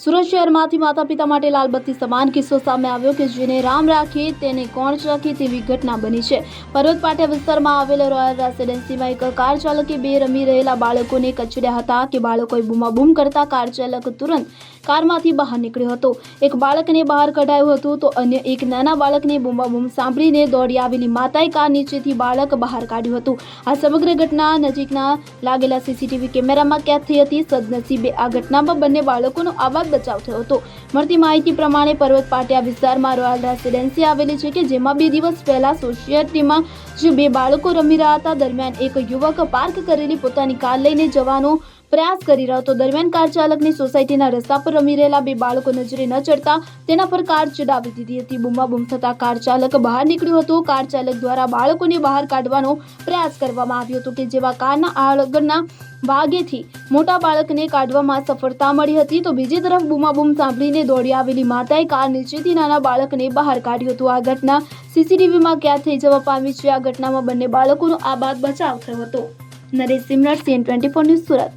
સુરત શહેરમાંથી માતા પિતા માટે લાલબત્તી સમાન કિસ્સો સામે આવ્યો કે જેને રામ રાખે તેને કોણ રાખે તેવી ઘટના બની છે. પર્વત પાટિયા વિસ્તારમાં આવેલ રોયલ રેસિડેન્સીમાં એક કાર ચાલકે બે રમી રહેલા બાળકોને કચડ્યા હતા કે બાળકોએ બૂમાબૂમ કરતા કાર ચાલક તુરંત કારમાંથી બહાર નીકળ્યો હતો. એક બાળકને બહાર કઢાયું હતું તો અન્ય એક નાના બાળકને બૂમાબૂમ સાંભળીને દોડી આવેલી માતાએ કાર નીચેથી બાળક બહાર કાઢ્યું હતું. આ સમગ્ર ઘટના નજીકના લાગેલા સીસીટીવી કેમેરામાં કેદ થઈ હતી. સદનસીબે આ ઘટનામાં બંને બાળકોનો આબાદ બચાવ થયો હતો. મળતી માહિતી પ્રમાણે પર્વત પાટિયા વિસ્તારમાં રોયલ રેસિડેન્સી આવેલી છે કે જેમાં બે દિવસ પહેલા સોસાયટીમાં જે બે બાળકો રમી રહ્યા હતા. દરમિયાન એક યુવક પાર્ક કરેલી પોતાની કાર લઈને જવાનો પ્રયાસ કરી રહ્યો હતો. દરમિયાન કાર ચાલકની સોસાયટીના રસ્તા પર રમી રહેલા બે બાળકો નજરે ન ચડતા તેના પર કાર ચડાવી દીધી હતી. બૂમાબૂમ થતા કાર ચાલક બહાર નીકળ્યો હતો. કાર ચાલક દ્વારા બાળકોને બહાર કાઢવાનો પ્રયાસ કરવામાં આવ્યો હતો કે જેવા કારના આગળના ભાગેથી મોટા બાળકને કાઢવામાં સફળતા મળી હતી. તો બીજી તરફ બૂમાબૂમ સાંભળીને દોડી આવેલી માતાએ કાર નીચેથી નાના બાળકને બહાર કાઢ્યું હતું. આ ઘટના સીસીટીવીમાં ક્યાં થઈ જવા પામી છે. આ ઘટનામાં બંને બાળકોનો આ બાદ બચાવ થયો હતો. Naresh Simrat CN twenty four news Surat.